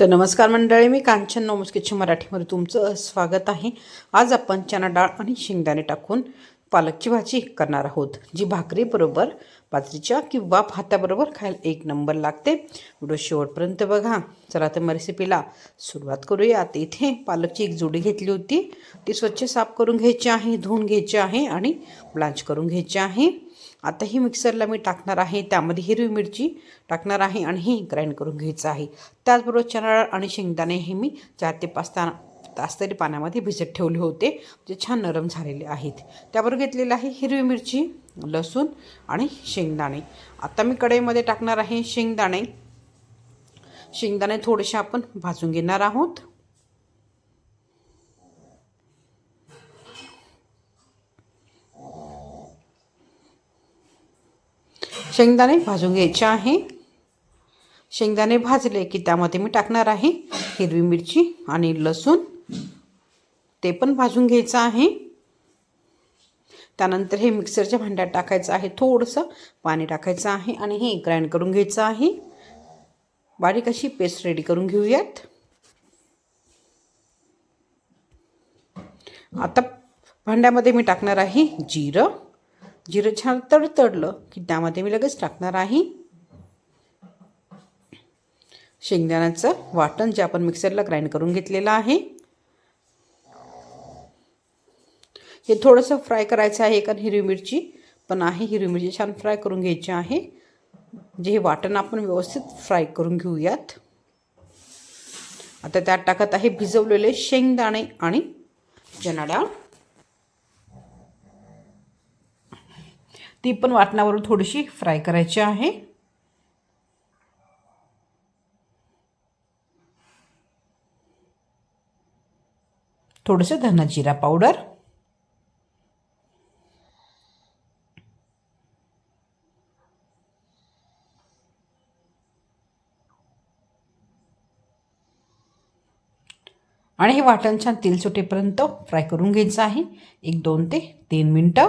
तर नमस्कार मंडळी मी कांचन नोमस्किच्या मराठीमध्ये तुमचं स्वागत आहे. आज आपण चना डाळ आणि शेंगदाणे टाकून पालकची भाजी करणार आहोत जी भाकरीबरोबर बाजरीच्या किंवा भाताबरोबर खायला एक नंबर लागते. व्हिडिओ शेवटपर्यंत बघा. चला तर मग रेसिपीला सुरुवात आता इथे पालकची एक जोडी घेतली होती. ती स्वच्छ साफ करून घ्यायची आहे धुवून घ्यायची आहे आणि ब्लांच करून घ्यायची आहे. आता ही मिक्सरला मी टाकणार आहे त्यामध्ये हिरवी मिरची टाकणार आहे आणि ही ग्राइंड करून घ्यायचं आहे. त्याचबरोबर चणा आणि शेंगदाणे हे मी चार ते पाच ता तास तरी पाण्यामध्ये भिजत ठेवले होते जे छान नरम झालेले आहेत. त्याबरोबर घेतलेलं आहे हिरवी मिरची लसूण आणि शेंगदाणे. आता मी कढईमध्ये टाकणार आहे शेंगदाणे. शेंगदाणे थोडेसे आपण भाजून घेणार आहोत. शेंगदाणे भाजून घ्यायचे आहे. शेंगदाणे भाजले की त्यामध्ये मी टाकणार आहे हिरवी मिरची आणि लसूण. ते पण भाजून घ्यायचं आहे. त्यानंतर हे मिक्सरच्या भांड्यात टाकायचं आहे. थोडंसं पाणी टाकायचं आहे आणि हे ग्राइंड करून घ्यायचं आहे. बारीक अशी पेस्ट रेडी करून घेऊयात. आता भांड्यामध्ये मी टाकणार आहे जिरं. जिरं छान तडतडलं की त्यामध्ये मी लगेच टाकणार आहे शेंगदाण्याचं वाटण जे आपण मिक्सरला ग्राइंड करून घेतलेलं आहे. हे थोडंसं फ्राय करायचं आहे कारण हिरवी मिरची पण आहे हिरवी मिरची छान फ्राय करून घ्यायची आहे. जे हे वाटण आपण व्यवस्थित फ्राय करून घेऊयात. आता त्यात टाकत आहे भिजवलेले शेंगदाणे आणि चणा ती पण वाटणावरून थोडीशी फ्राय करायची आहे. थोडंसं धना जिरा पावडर. आणि हे वाटण छान तेल सुटेपर्यंत फ्राय करून घ्यायचं आहे. एक दोन ते तीन मिनटं.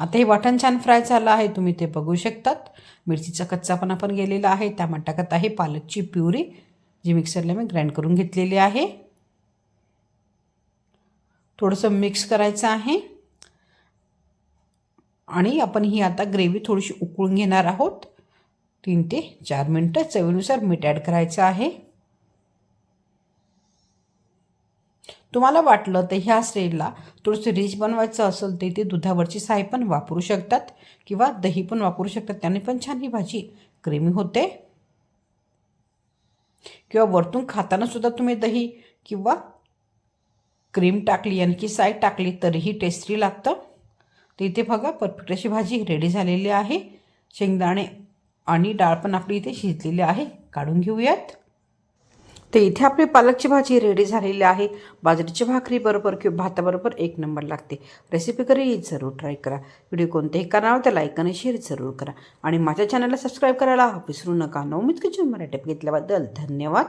आता हे वाटण छान फ्राय झालं आहे तुम्ही ते बघू शकतात. मिरचीचा कच्चा पण आपण गेलेला आहे त्या टाकत आहे पालकची प्युरी जी मिक्सरला मी ग्राइंड करून घेतलेली आहे. थोडंसं मिक्स करायचं आहे. आणि आपण ही आता ग्रेव्ही थोडीशी उकळून घेणार आहोत. तीन ते चार मिनटं चवीनुसार मीठ ॲड करायचं आहे. तुम्हाला वाटलं तर ह्या स्टेजला थोडंसं रिच बनवायचं असेल तर ते दुधावरची साय पण वापरू शकतात किंवा दही पण वापरू शकतात. त्याने पण छान ही भाजी क्रीमी होते. किंवा वरतून खाताना सुद्धा तुम्ही दही किंवा क्रीम टाकली आणखी साय टाकली तरीही टेस्टी लागतं. तर इथे बघा परफेक्ट अशी भाजी रेडी झालेली आहे. शेंगदाणे आणि डाळ पण आपली इथे शिजलेली आहे. काढून घेऊयात. तर इथे आपली पालकची भाजी रेडी झालेली आहे. बाजरीची भाकरी बरोबर किंवा भाताबरोबर एक नंबर लागते. रेसिपी करी जरूर ट्राय करा. व्हिडिओ कोणतेही करावं त्याला लाईक आणि शेअर जरूर करा. आणि माझ्या चॅनलला सबस्क्राईब करायला विसरू नका. नवमीत किचन मराठी घेतल्याबद्दल धन्यवाद.